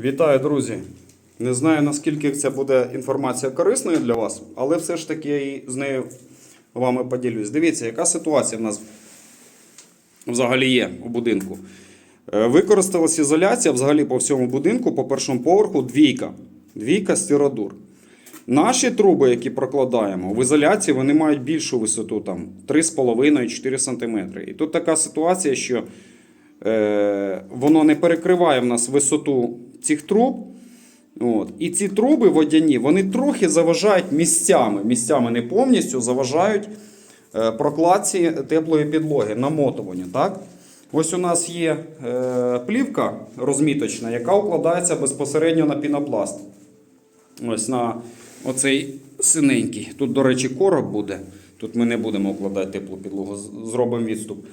Вітаю, друзі! Не знаю, наскільки це буде інформація корисною для вас, але все ж таки я і з нею вами поділюсь. Дивіться, яка ситуація в нас взагалі є у будинку. Е, Використалась ізоляція взагалі по всьому будинку, по першому поверху двійка. Двійка стиродур. Наші труби, які прокладаємо, в ізоляції вони мають більшу висоту, там 3,5-4 см. І тут така ситуація, що е, воно не перекриває в нас висоту цих труб. От. І ці труби водяні, вони трохи заважають місцями, місцями не повністю заважають е, прокладці теплої підлоги, намотуванню. Так? Ось у нас є е, плівка розміточна, яка укладається безпосередньо на пінопласт. Ось на оцей синенький. Тут, до речі, короб буде. Тут ми не будемо укладати теплу підлогу, зробимо відступ.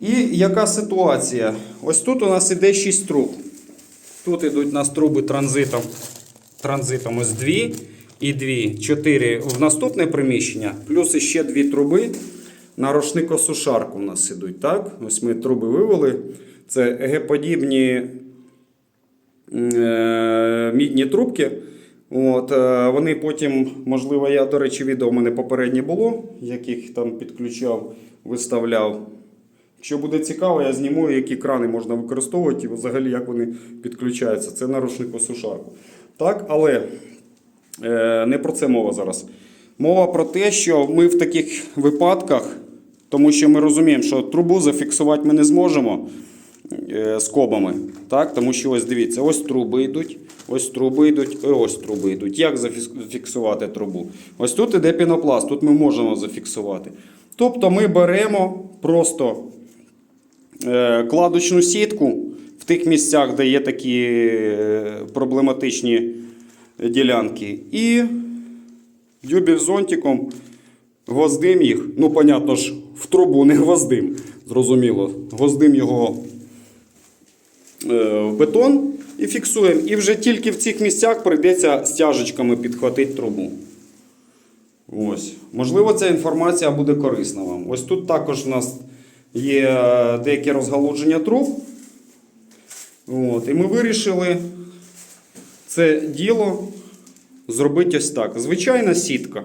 І яка ситуація? Ось тут у нас іде 6 труб. Тут йдуть у нас труби транзитом. Транзитом ось дві і дві. Чотири в наступне приміщення, плюс іще дві труби на рушникосушарку у нас ідуть. Так? Ось ми труби вивели. Це Г-подібні е, мідні трубки. От, е, вони потім, можливо, я, до речі, відео у мене попереднє було, яких там підключав, виставляв. Якщо буде цікаво, я зніму, які крани можна використовувати і взагалі як вони підключаються. Це на рушникосушарку. Так, але е, не про це мова зараз. Мова про те, що ми в таких випадках, тому що ми розуміємо, що трубу зафіксувати ми не зможемо е, скобами. Так? Тому що ось дивіться, ось труби йдуть, ось труби йдуть, і ось труби йдуть. Як зафіксувати трубу? Ось тут іде пінопласт, тут ми можемо зафіксувати. Тобто ми беремо просто кладочну сітку в тих місцях, де є такі е, проблематичні ділянки. І дюбель зонтиком гвоздим їх. Ну, понятно ж, в трубу не гвоздим, зрозуміло. Гвоздим його е, в бетон і фіксуємо. І вже тільки в цих місцях прийдеться стяжечками підхватити трубу. Ось. Можливо, ця інформація буде корисна вам. Ось тут також у нас є е, деякі розгалудження труб. От. І ми вирішили це діло зробити ось так. Звичайна сітка.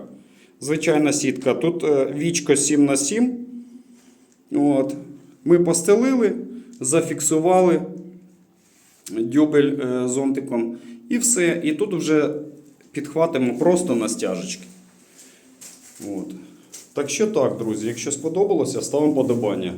Звичайна сітка. Тут е, вічко 7 на 7. От. Ми постелили, зафіксували дюбель е, зонтиком і все. І тут вже підхватимо просто на стяжечки. От. Так що так, друзі, якщо сподобалося, ставимо подобання.